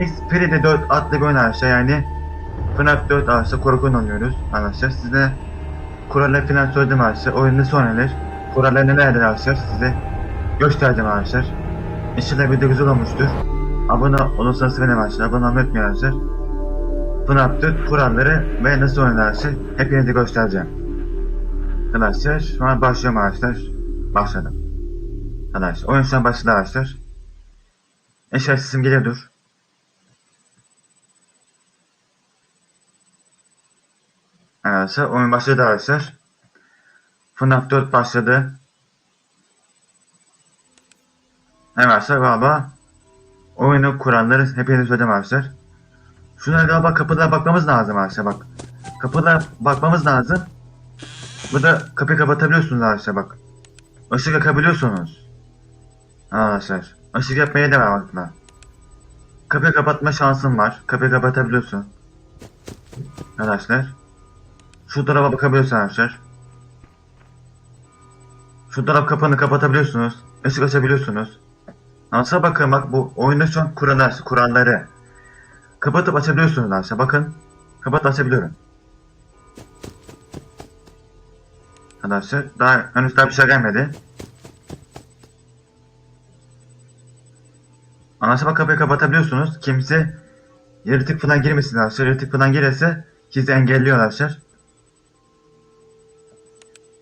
Xperi'de 4 adlı bir oyun arkadaşlar yani FNAF 4 arkadaşlar korku oyunu oynuyoruz arkadaşlar size kuralları falan söyledim arkadaşlar. Oyun nasıl oynanır? Kuralları nelerdir arkadaşlar? Size göstereceğim arkadaşlar. İnşallah video güzel olmuştur. Abone olursanız sevinirim arkadaşlar. Abone olmayı unutmayın arkadaşlar. FNAF 4 kuralları ve nasıl oynanır arkadaşlar? Hepinize göstereceğim. Arkadaşlar an başlıyorum arkadaşlar. Başladım arkadaşlar oyun an başladı arkadaşlar İnşallah sesim geliyordur Arkadaşlar oyun başladı arkadaşlar. FNAF 4 başladı. Evet arkadaşlar galiba oyunu kuralları hepiniz söyledim arkadaşlar. Şuna galiba kapılara bakmamız lazım arkadaşlar bak. Kapılara bakmamız lazım. Burada kapıyı kapatabiliyorsunuz arkadaşlar bak. Işık yakabiliyorsunuz. Arkadaşlar. Işık yapmaya devam etme. Kapıyı kapatma şansın var. Kapıyı kapatabiliyorsun. Arkadaşlar. Şu tarafa bakabiliyorsun arkadaşlar. Şu taraf kapağını kapatabiliyorsunuz. Işık açabiliyorsunuz. Nasıl bakın bak bu oyunda şu an kurallar, kuralları. Kapatıp açabiliyorsunuz arkadaşlar. Bakın. Kapat açabiliyorum. Arkadaşlar daha henüz daha bir şey gelmedi. Bak kapıyı kapatabiliyorsunuz. Kimse yaratık falan girmesin arkadaşlar. Yaratık falan gelirse sizi engelliyor arkadaşlar.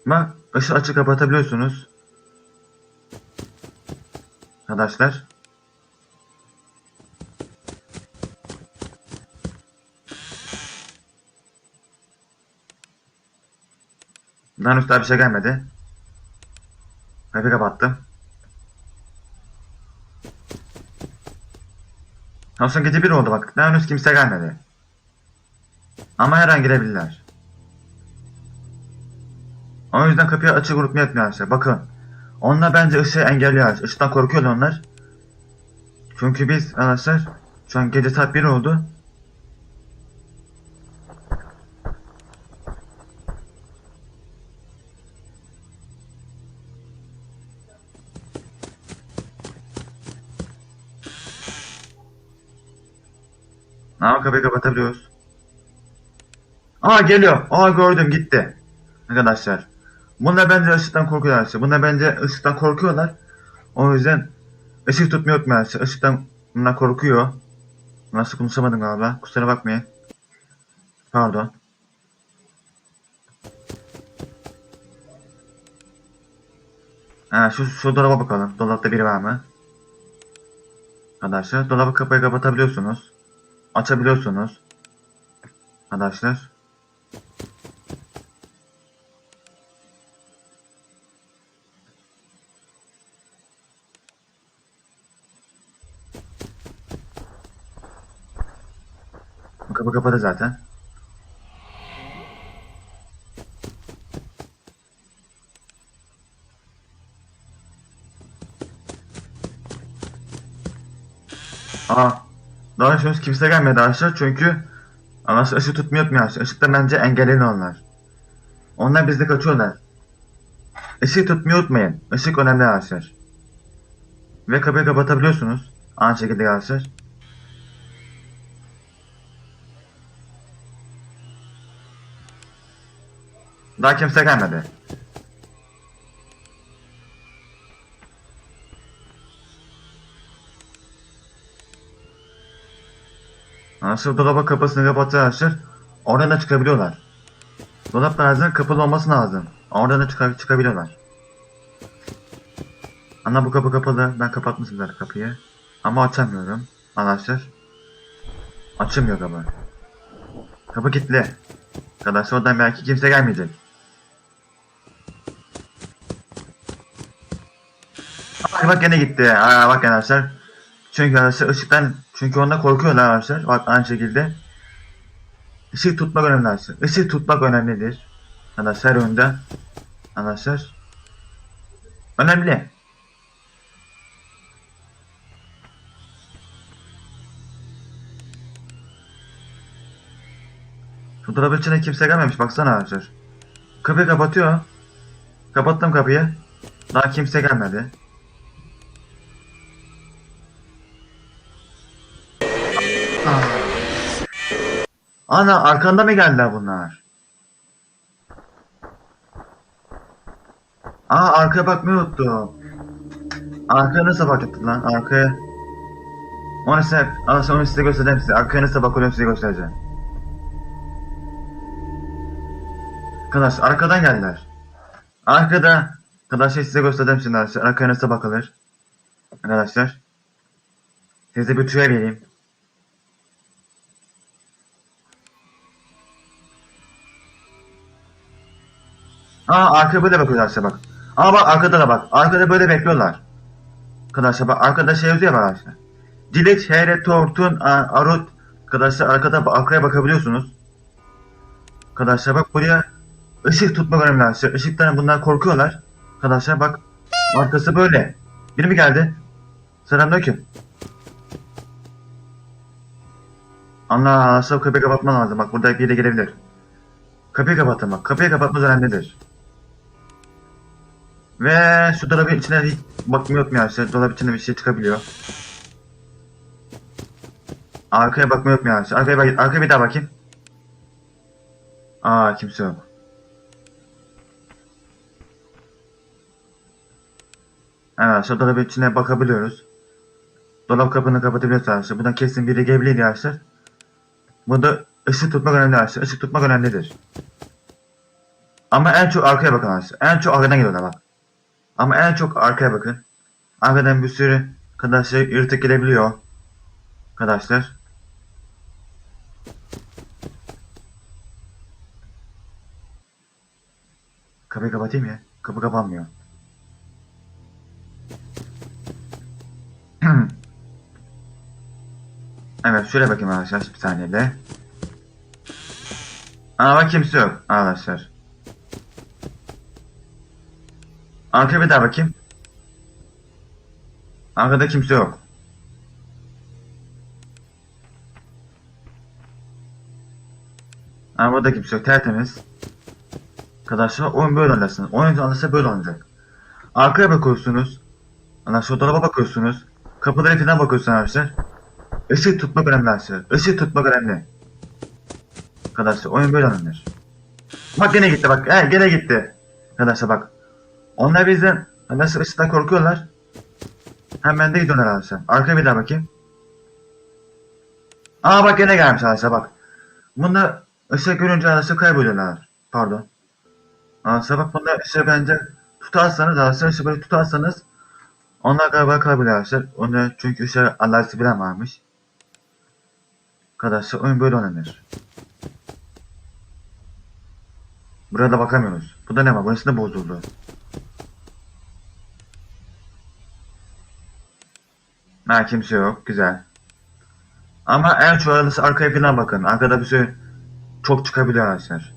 Ama ışığı açık kapatabiliyorsunuz. Arkadaşlar. Henüz daha bir şey gelmedi. Kapıyı kapattım. Olsun gece bir oldu bak. Daha henüz kimse gelmedi. Ama her an girebilirler. O yüzden kapıyı açık unutmayı etmiyor. Bakın. Onlar bence ışığı engelliyor. Işıktan korkuyorlar onlar. Çünkü biz arkadaşlar şu an gece saat 1 oldu. Ama kapıyı kapatabiliyoruz. Aa geliyor. Aa gördüm gitti. Arkadaşlar. Bunlar bence ışıktan korkuyorlar. Bunlar bence ışıktan korkuyorlar. O yüzden ışık tutmuyor mu arkadaşlar? Işıktan bunlar korkuyor. Nasıl konuşamadım galiba. Kusura bakmayın. Pardon. Ha, şu, şu dolaba bakalım. Dolapta biri var mı? Arkadaşlar dolabı kapıyı kapatabiliyorsunuz. Açabiliyorsunuz. Arkadaşlar. Kapı kapalı zaten. Aa, daha henüz kimse gelmedi arkadaşlar çünkü anası ışık tutmuyor mu arkadaşlar? Işıkta bence engelleyin onlar. Onlar bizde kaçıyorlar. Işık tutmuyor unutmayın. Işık önemli arkadaşlar. Ve kapıyı kapatabiliyorsunuz. Aynı şekilde arkadaşlar. Daha kimse gelmedi. Nasıl dolaba kapısını arkadaşlar. Oradan da çıkabiliyorlar. Dolap bazen kapalı olması lazım. Oradan da çıkar çıkabiliyorlar. Ana bu kapı kapalı. Ben kapatmışım zaten kapıyı. Ama açamıyorum. Arkadaşlar. Açılmıyor kapı. Kapı kilitli. Arkadaşlar oradan belki kimse gelmeyecek. Bak bak gene gitti. Aa bak arkadaşlar. Çünkü arkadaşlar ışıktan çünkü onda korkuyorlar arkadaşlar. Bak aynı şekilde. Işık tutmak önemli arkadaşlar. Işık tutmak önemlidir. Arkadaşlar oyunda. Arkadaşlar. Önemli. Şu dolabın içine kimse gelmemiş baksana arkadaşlar. Kapıyı kapatıyor. Kapattım kapıyı. Daha kimse gelmedi. Ana arkanda mı geldiler bunlar? Aa arkaya bakmayı unuttum. Arkaya nasıl bakacaktım lan? Arkaya. Onu size, onu onu size göstereceğim size. Arkaya nasıl bakıyorum size göstereceğim. Arkadaş arkadan geldiler. Arkada. Arkadaşlar size göstereceğim şimdi arkadaşlar. Arkaya nasıl bakılır. Arkadaşlar. Size bir tüyo vereyim. Aa arkaya böyle bakıyorlar arkadaşlar bak. Aa bak arkada da bak. Arkada böyle bekliyorlar. Arkadaşlar bak arkada şey yazıyor ya bak arkadaşlar. Dilek, Here, Tortun, Arut. Arkadaşlar arkada arkaya bakabiliyorsunuz. Arkadaşlar bak buraya ışık tutmak önemli arkadaşlar. Işıktan bunlar korkuyorlar. Arkadaşlar bak arkası böyle. Biri mi geldi? Selamünaleyküm. Allah arkadaşlar kapıyı kapatman lazım. Bak burada biri gelebilir. Kapıyı kapatın bak. Kapıyı kapatmanız önemlidir. Ve şu dolabın içine hiç mu ya? İşte dolabın içinde bir şey çıkabiliyor. Arkaya mu ya? Arkaya, bak arkaya bir daha bakayım. Aa kimse yok. Evet şu dolabın içine bakabiliyoruz. Dolap kapını kapatabiliyoruz arkadaşlar. Buradan kesin biri gelebilir arkadaşlar. Burada ışık tutmak önemli arkadaşlar. Işık tutmak önemlidir. Ama en çok arkaya bakın arkadaşlar. En çok arkadan geliyorlar bak. Ama en çok arkaya bakın. Arkadan bir sürü arkadaşlar yırtık gelebiliyor. Arkadaşlar. Kapıyı kapatayım ya. Kapı kapanmıyor. evet şöyle bakayım arkadaşlar bir saniyede. Aa bak kimse yok arkadaşlar. Arkaya bir daha bakayım. Arkada kimse yok. Ama burada kimse yok. Tertemiz. Arkadaşlar oyun böyle oynasın. Oyun oynarsa böyle oynayacak. Arkaya bakıyorsunuz. Arkadaşlar dolaba bakıyorsunuz. Kapılara falan bakıyorsunuz arkadaşlar. Işık tutmak önemli arkadaşlar. Işık tutmak önemli. Arkadaşlar oyun böyle oynanır. Bak gene gitti bak. He gene gitti. Arkadaşlar bak. Onlar bizden nasıl ışıktan korkuyorlar. Hemen de gidiyorlar arkadaşlar. Arkaya bir daha bakayım. Aa bak gene gelmiş arkadaşlar bak. Bunda ışık görünce arkadaşlar kayboluyorlar. Pardon. Arkadaşlar bak bunda ışığı bence tutarsanız arkadaşlar ışığı böyle tutarsanız onlar galiba kayboluyor arkadaşlar. Onlar çünkü ışığı alerjisi bilen varmış. Arkadaşlar oyun böyle oynanır. Burada bakamıyoruz. Burada ne var? Burası da bozuldu. Ha kimse yok. Güzel. Ama en çoğalısı arkaya falan bakın. Arkada bir sürü çok çıkabiliyor arkadaşlar.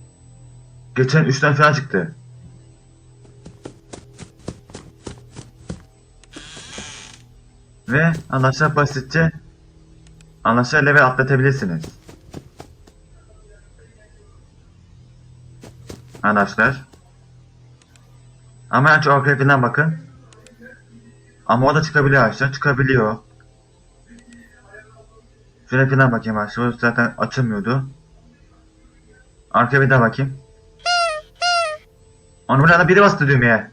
Geçen 3'ten falan çıktı. Ve arkadaşlar basitçe arkadaşlar level atlatabilirsiniz. Arkadaşlar. Ama en çok arkaya falan bakın. Ama o da çıkabiliyor arkadaşlar. Çıkabiliyor. Şöyle falan bakayım arkadaşlar. O zaten açılmıyordu. Arkaya bir daha bakayım. Onu burada biri bastı düğmeye.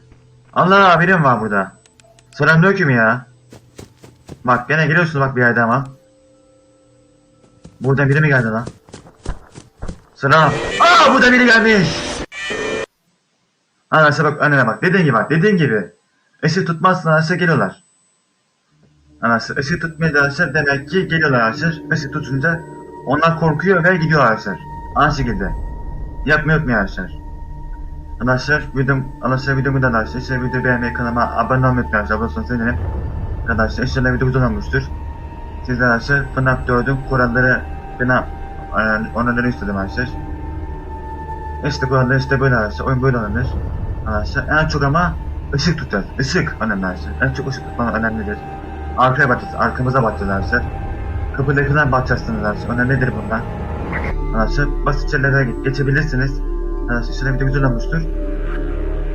Allah birim var burada. Selamünaleyküm ya. Bak gene geliyorsunuz bak bir yerde ama. Buradan biri mi geldi lan? Selam. Aa burada biri gelmiş. Anası bak önüne bak. Dediğin gibi bak. Dediğin gibi. Işık tutmazsın anası geliyorlar. Anası ışık tutmaya çalışır demek ki geliyorlar arkadaşlar. Işık tutunca onlar korkuyor ve gidiyor arkadaşlar. Aynı şekilde. Yapmıyor mu arkadaşlar? Arkadaşlar videom, arkadaşlar videomu da arkadaşlar. İşte video beğenmeyi kanalıma abone olmayı unutmayın arkadaşlar. Abone olsanız sevinirim. Arkadaşlar inşallah video güzel olmuştur. Siz de arkadaşlar FNAF 4'ün kuralları FNAF e, onları istedim arkadaşlar. İşte kuralları işte böyle arkadaşlar. Oyun böyle oynanır. Arkadaşlar en çok ama ışık tutacağız. Işık önemli. En çok ışık tutmak önemlidir. Arkaya bakacağız. Arkamıza bakacağız arkadaşlar. Kapıda falan bakacaksınız arkadaşlar. Önemlidir bunlar. Arkadaşlar basit şeylere geçebilirsiniz. Arkadaşlar şöyle video güzel olmuştur.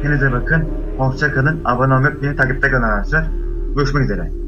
Kendinize bakın. Hoşça kalın. Abone olmayı, beni takipte kalın arkadaşlar. Görüşmek üzere.